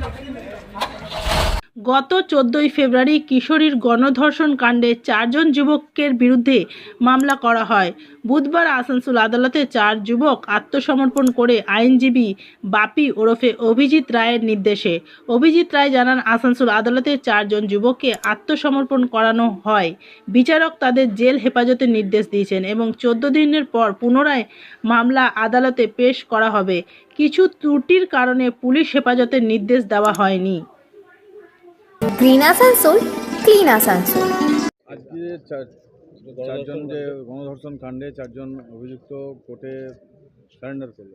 肯 গত চোদ্দই ফেব্রুয়ারি কিশোরীর গণধর্ষণ কাণ্ডে চারজন যুবকের বিরুদ্ধে মামলা করা হয়। বুধবার আসানসোল আদালতে চার যুবক আত্মসমর্পণ করে আইনজীবী বাপি ওরফে অভিজিৎ রায়ের নির্দেশে। অভিজিৎ রায় জানান, আসানসোল আদালতে চারজন যুবককে আত্মসমর্পণ করানো হয়। বিচারক তাদের জেল হেফাজতের নির্দেশ দিয়েছেন এবং চোদ্দ দিনের পর পুনরায় মামলা আদালতে পেশ করা হবে। কিছু ত্রুটির কারণে পুলিশ হেফাজতের নির্দেশ দেওয়া হয়নি। গ্রিন আসানসোল ক্লিন আসানসোল আজকে চার- চারজন যে গণধর্ষণ কাণ্ডে চারজন অভিযুক্ত কোর্টে সারেন্ডার করল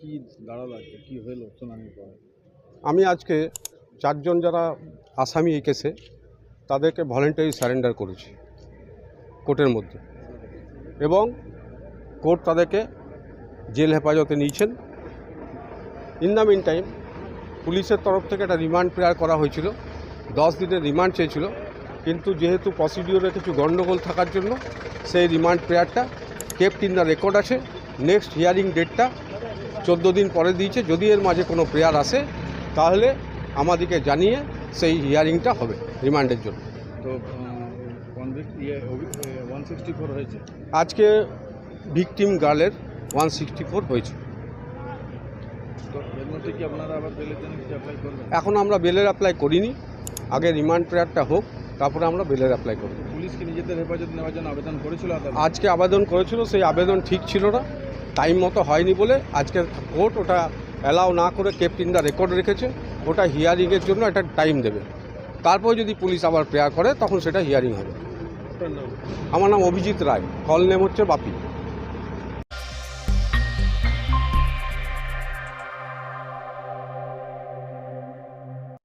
কি দাঁড়াল আজকে? কি হলো? শুনানির পরে আমি আজকে চারজন যারা আসামি এই কেসে তাদেরকে ভলেন্টারি সারেন্ডার করেছি কোর্টের মধ্যে। এবং কোর্ট তাদেরকে জেল হেফাজতে নিয়েছেন। ইন দ্য মিন টাইম পুলিশের তরফ থেকে একটা রিমান্ড প্রেয়ার করা হয়েছিল। দশ দিনের রিমান্ড চেয়েছিল। কিন্তু যেহেতু প্রসিডিওরে কিছু গণ্ডগোল থাকার জন্য সেই রিমান্ড প্রেয়ারটা কেপ্ট ইন দ্য রেকর্ড আছে। নেক্সট হিয়ারিং ডেটটা চোদ্দ দিন পরে দিয়েছে। যদি এর মাঝে কোনো প্রেয়ার আসে তাহলে আমাদেরকে জানিয়ে সেই হিয়ারিংটা হবে রিমান্ডের জন্য। তো ইয়ে হয়েছে। আজকে ভিকটিম গার্লের ওয়ান সিক্সটি ফোর হয়েছে এখন আমরা বেলের অ্যাপ্লাই করিনি। আগে রিমান্ড প্রেয়ারটা হোক তারপরে আমরা বেলের অ্যাপ্লাই করব। পুলিশকে নিজেদের হেফাজত নেওয়ার জন্য আবেদন করেছিল আজকে আবেদন করেছিল সেই আবেদন ঠিক ছিল না। টাইম মতো হয়নি বলে আজকে কোর্ট ওটা অ্যালাউ না করে কেপ্ট ইন দ্য রেকর্ড রেখেছে। ওটা হিয়ারিংয়ের জন্য একটা টাইম দেবে। তারপর যদি পুলিশ আবার প্রেয়ার করে তখন সেটা হিয়ারিং হবে। আমার নাম অভিজিৎ রায়। কল নেম হচ্ছে বাপি।